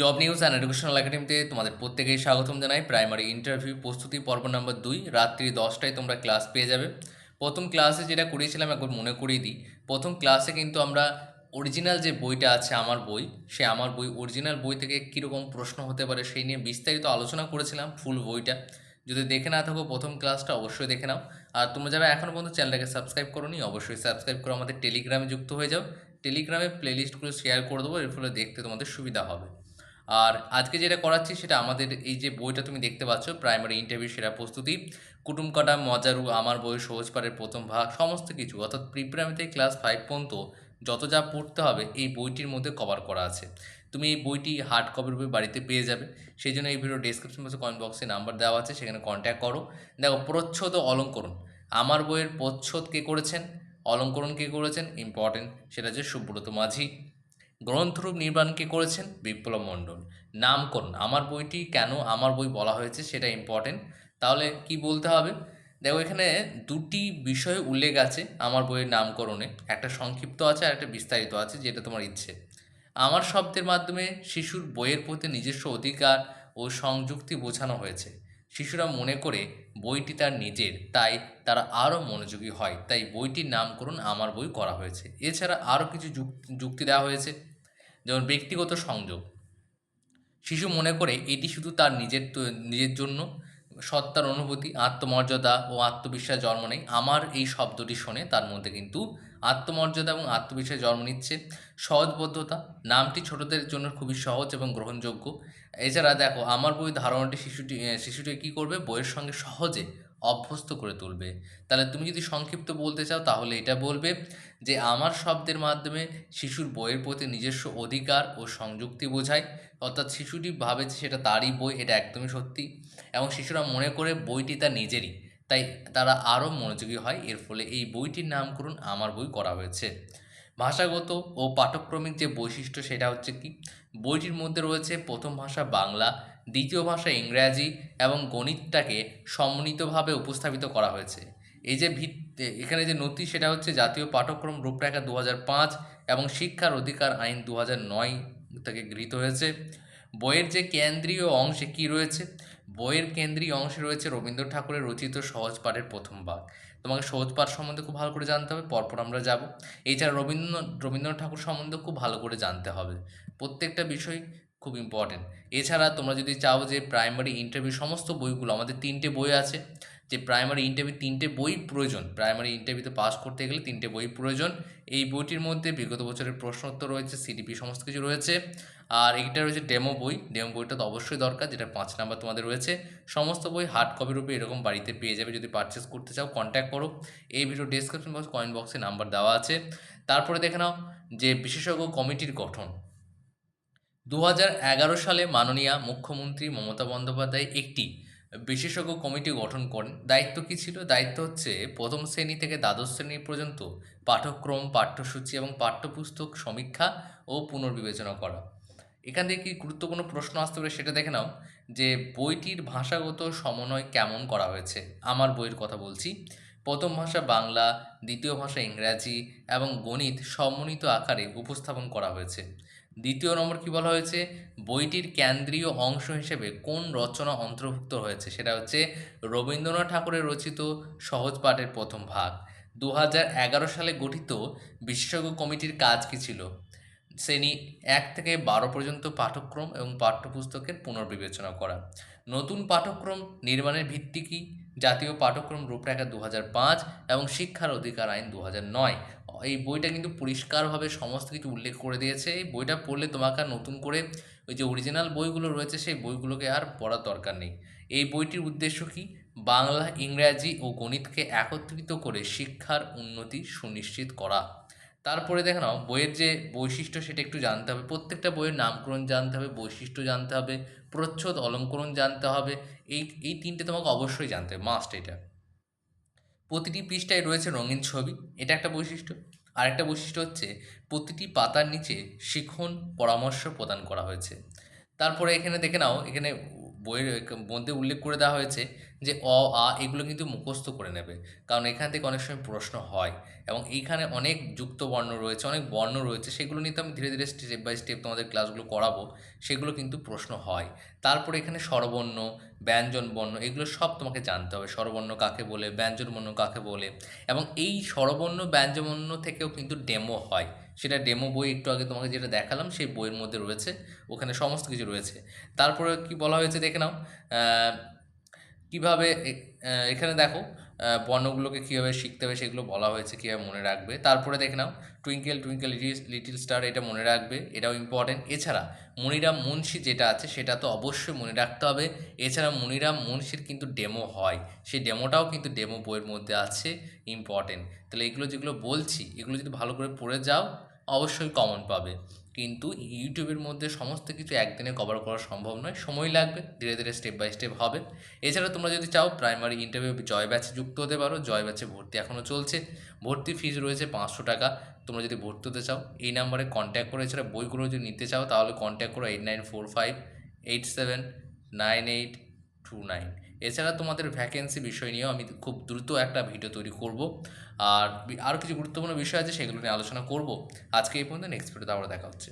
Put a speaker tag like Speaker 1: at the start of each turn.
Speaker 1: Job news and educational একাডেমিতে তোমাদের প্রত্যেকেই স্বাগতম জানাই। প্রাইমারি ইন্টারভিউ প্রস্তুতি, পর্ব নম্বর দুই, রাত্রি দশটায় তোমরা ক্লাস পেয়ে যাবে। প্রথম ক্লাসে যেটা করিয়েছিলাম, একবার মনে করিয়ে দিই। প্রথম ক্লাসে কিন্তু আমরা অরিজিনাল যে বইটা আছে, আমার বই, সে আমার বই অরিজিনাল বই থেকে কীরকম প্রশ্ন হতে পারে সেই নিয়ে বিস্তারিত আলোচনা করেছিলাম ফুল বইটা। যদি দেখে না থাকো, প্রথম ক্লাসটা অবশ্যই দেখে নাও। আর তোমরা যারা এখনও পর্যন্ত চ্যানেলটাকে সাবস্ক্রাইব করো নি অবশ্যই সাবস্ক্রাইব করে আমাদের টেলিগ্রামে যুক্ত হয়ে যাও। টেলিগ্রামে প্লেলিস্টগুলো শেয়ার করে দেবো, এর ফলে দেখতে তোমাদের সুবিধা হবে। আর আজকে যেটা করাচ্ছি সেটা আমাদের এই যে বইটা তুমি দেখতে পাচ্ছ প্রাইমারি ইন্টারভিউ সেরা প্রস্তুতি। কুটুম কাটা, মজারু, আমার বই, সহজ পারের প্রথম ভাগ, সমস্ত কিছু। অর্থাৎ প্রি প্রাইমারি থেকে ক্লাস ফাইভ পর্যন্ত যত যা পড়তে হবে, এই বইটির মধ্যে কভার করা আছে। তুমি এই বইটি হার্ড কপির বই বাড়িতে পেয়ে যাবে। সেই জন্য এই ভিডিও ডিসক্রিপশন বক্সে কমেন্ট বক্সে নাম্বার দেওয়া আছে, সেখানে কন্ট্যাক্ট করো। দেখো, প্রচ্ছদ অলঙ্করণ। আমার বইয়ের প্রচ্ছদ কে করেছেন? অলঙ্করণ কে করেছেন? ইম্পর্টেন্ট সেটা হচ্ছে সুব্রত মাঝি। গ্রন্থরূপ নির্মাণ কে করেছেন? বিপ্লব মণ্ডল। নামকরণ। আমার বইটি কেন আমার বই বলা হয়েছে সেটা ইম্পর্টেন্ট তাহলে কি বলতে হবে? দেখো, এখানে দুটি বিষয় উল্লেখ আছে আমার বইয়ের নামকরণে। একটা সংক্ষিপ্ত আছে আর একটা বিস্তারিত আছে, যেটা তোমার ইচ্ছে। আমার শব্দের মাধ্যমে শিশুর বইয়ের প্রতি নিজস্ব অধিকার ও সংযুক্তি বোঝানো হয়েছে। শিশুরা মনে করে বইটি তার নিজের, তাই তারা আরও মনোযোগী হয়। তাই বইটির নামকরণ আমার বই করা হয়েছে। এছাড়া আরও কিছু যুক্তি দেওয়া হয়েছে। যেমন ব্যক্তিগত সংযোগ। শিশু মনে করে এটি শুধু তার নিজের নিজের জন্য সত্তার অনুভূতি, আত্মমর্যাদা ও আত্মবিশ্বাস জন্ম নেয় আমার এই শব্দটি শোনে তার মধ্যে কিন্তু আত্মমর্যাদা এবং আত্মবিশ্বাস জন্ম নিচ্ছে। সহজবদ্ধতা, নামটি ছোটদের জন্য খুবই সহজ এবং গ্রহণযোগ্য। এছাড়া দেখো, আমার বই ধারণাটি শিশুটি শিশুটি কী করবে? বইয়ের সঙ্গে সহজে অভ্যস্ত করে তুলবে। তাহলে তুমি যদি সংক্ষিপ্ত বলতে চাও, তাহলে এটা বলবে যে, আমার শব্দের মাধ্যমে শিশুর বইয়ের প্রতি নিজস্ব অধিকার ও সংযুক্তি বোঝায়। অর্থাৎ শিশুটি ভাবে যে সেটা তারই বই, এটা একদমই সত্যি। এবং শিশুরা মনে করে বইটি তার নিজেরই। তাই তারা আরও মনোযোগী হয়। এর ফলে এই বইটির নামকরণ আমার বই করা হয়েছে। ভাষাগত ও পাঠক্রমিক যে বৈশিষ্ট্য, সেটা হচ্ছে কি? বইটির মধ্যে রয়েছে প্রথম ভাষা বাংলা দ্বিতীয় ভাষা ইংরাজি এবং গণিতটাকে সমন্বিতভাবে উপস্থাপিত করা হয়েছে। এই যে ভিত, এখানে যে নথি, সেটা হচ্ছে জাতীয় পাঠ্যক্রম রূপরেখা দু পাঁচ এবং শিক্ষার অধিকার আইন দু নয় থেকে গৃহীত হয়েছে। বইয়ের যে কেন্দ্রীয় অংশে কি রয়েছে? বইয়ের কেন্দ্রীয় অংশে রয়েছে রবীন্দ্র ঠাকুরের রচিত সহজ পাঠের প্রথম ভাগ। তোমাকে সহজ পাঠ সম্বন্ধে খুব ভালো করে জানতে হবে, পরপর আমরা যাব। এছাড়া রবীন্দ্র রবীন্দ্রনাথ ঠাকুর সম্বন্ধে খুব ভালো করে জানতে হবে। প্রত্যেকটা বিষয় খুব ইম্পর্টেন্ট এছাড়া তোমরা যদি চাও যে প্রাইমারি ইন্টারভিউ সমস্ত বইগুলো, আমাদের তিনটে বই আছে, যে প্রাইমারি ইন্টারভিউ তিনটে বই প্রয়োজন। প্রাইমারি ইন্টারভিউতে পাস করতে গেলে তিনটে বই প্রয়োজন। এই বইটির মধ্যে বিগত বছরের প্রশ্নোত্তর রয়েছে সিডিপি সমস্ত কিছু রয়েছে। আর এইটা রয়েছে ডেমো বই। ডেমো বইটা তো অবশ্যই দরকার, যেটা পাঁচ নাম্বার তোমাদের রয়েছে। সমস্ত বই হার্ড কপি রূপে এরকম বাড়িতে পেয়ে যাবে যদি পারচেস করতে চাও কন্ট্যাক্ট করো। এই ভিডিও ডিসক্রিপশন বক্স কয়েন বক্সে নাম্বার দেওয়া আছে। তারপরে দেখে নাও যে বিশেষজ্ঞ কমিটির গঠন। দু হাজার এগারো সালে মাননীয়া মুখ্যমন্ত্রী মমতা বন্দ্যোপাধ্যায় একটি বিশেষজ্ঞ কমিটি গঠন করেন। দায়িত্ব কী ছিল? দায়িত্ব হচ্ছে প্রথম শ্রেণি থেকে দ্বাদশ শ্রেণি পর্যন্ত পাঠ্যক্রম, পাঠ্যসূচি এবং পাঠ্যপুস্তক সমীক্ষা ও পুনর্বিবেচনা করা। এখান থেকে কি গুরুত্বপূর্ণ প্রশ্ন আসতে পারে সেটা দেখে নাও যে বইটির ভাষাগত সমন্বয় কেমন করা হয়েছে। আমার বইয়ের কথা বলছি। প্রথম ভাষা বাংলা, দ্বিতীয় ভাষা ইংরাজি এবং গণিত সমন্বিত আকারে উপস্থাপন করা হয়েছে। দ্বিতীয় নম্বর কি বলা হয়েছে? বইটির কেন্দ্রীয় অংশ হিসেবে কোন রচনা অন্তর্ভুক্ত হয়েছে? সেটা হচ্ছে রবীন্দ্রনাথ ঠাকুরের রচিত সহজ পাঠের প্রথম ভাগ। দু হাজার এগারো সালে গঠিত বিশেষজ্ঞ কমিটির কাজ কী ছিল? শ্রেণি এক থেকে বারো পর্যন্ত পাঠ্যক্রম এবং পাঠ্যপুস্তকের পুনর্বিবেচনা করা। নতুন পাঠ্যক্রম নির্মাণের ভিত্তি কী? জাতীয় পাঠ্যক্রম রূপরেখা দু এবং শিক্ষার অধিকার আইন দু এই বইটা কিন্তু পরিষ্কারভাবে সমস্ত কিছু উল্লেখ করে দিয়েছে। এই বইটা পড়লে তোমাকে আর নতুন করে ওই যে অরিজিনাল বইগুলো রয়েছে, সেই বইগুলোকে আর পড়ার দরকার নেই। এই বইটির উদ্দেশ্য কি? বাংলা, ইংরাজি ও গণিতকে একত্রিত করে শিক্ষার উন্নতি সুনিশ্চিত করা। তারপরে দেখে নাও, বইয়ের যে বৈশিষ্ট্য সেটা একটু জানতে হবে। প্রত্যেকটা বইয়ের নামকরণ জানতে হবে, বৈশিষ্ট্য জানতে হবে, প্রচ্ছদ, অলঙ্করণ জানতে হবে। এই এই তিনটে তোমাকে অবশ্যই জানতে হবে, মাস্ট এটা। প্রতিটি পৃষ্ঠায় রয়েছে রঙিন ছবি, এটা একটা বৈশিষ্ট্য। আরেকটা বৈশিষ্ট্য হচ্ছে প্রতিটি পাতার নিচে শিখন পরামর্শ প্রদান করা হয়েছে। তারপরে এখানে দেখে নাও, এখানে বইয়ের, মধ্যে উল্লেখ করে দেওয়া হয়েছে যে অ, আ এগুলো কিন্তু মুখস্থ করে নেবে। কারণ এখান থেকে অনেক সময় প্রশ্ন হয় এবং এইখানে অনেক যুক্ত বর্ণ রয়েছে, অনেক বর্ণ রয়েছে, সেগুলো নিয়ে তো আমি ধীরে ধীরে স্টেপ বাই স্টেপ তোমাদের ক্লাসগুলো করাবো, সেগুলো কিন্তু প্রশ্ন হয়। তারপরে এখানে স্বরবর্ণ, ব্যঞ্জন বর্ণ এগুলো সব তোমাকে জানতে হবে, স্বরবর্ণ কাকে বলে, ব্যঞ্জন বর্ণ কাকে বলে এবং এই স্বরবর্ণ, ব্যঞ্জন বর্ণ থেকেও কিন্তু ডেমো হয়। সেটা ডেমো বই একটু আগে তোমাকে যেটা দেখালাম, সেই বইয়ের মধ্যে রয়েছে, ওখানে সমস্ত কিছু রয়েছে। তারপরে কি বলা হয়েছে দেখে নাও কীভাবে এখানে দেখো বর্ণগুলোকে কীভাবে শিখতে হবে সেগুলো বলা হয়েছে, কীভাবে মনে রাখবে। তারপরে দেখে নাও টুইঙ্কেল টুইঙ্কেল লিটিল স্টার এটা মনে রাখবে, এটাও ইম্পর্টেন্ট এছাড়া মনিরাম মুন্সি যেটা আছে, সেটা তো অবশ্যই মনে রাখতে হবে। এছাড়া মনিরাম মুন্সির কিন্তু ডেমো হয়। সেই ডেমোটাও কিন্তু ডেমো বইয়ের মধ্যে আছে ইম্পর্টেন্ট তাহলে এগুলো যেগুলো বলছি, এগুলো যদি ভালো করে পড়ে যাও অবশ্যই কমন পাবে। কিন্তু ইউটিউবের মধ্যে সমস্ত কিছু একদিনে কভার করা সম্ভব নয়। সময় লাগবে, ধীরে ধীরে স্টেপ বাই স্টেপ হবে। এছাড়া তোমরা যদি চাও প্রাইমারি ইন্টারভিউ জয় ব্যাচে যুক্ত হতে পারো। জয় ব্যাচে ভর্তি এখনও চলছে। ভর্তি ফিজ রয়েছে পাঁচশো টাকা। তোমরা যদি ভর্তি হতে চাও, এই নাম্বারে কন্ট্যাক্ট করে। এছাড়া বইগুলো যদি নিতে চাও, তাহলে কন্ট্যাক্ট করো eight nine four five eight seven nine eight two nine এছাড়া তোমাদের ভ্যাকেন্সি বিষয় নিয়েও আমি খুব দ্রুত একটা ভিডিও তৈরি করব। আর আরও কিছু গুরুত্বপূর্ণ বিষয় আছে সেগুলো নিয়ে আলোচনা করব। আজকে এই পর্যন্ত নেক্সট ভিডিওতে আবার দেখা হচ্ছে।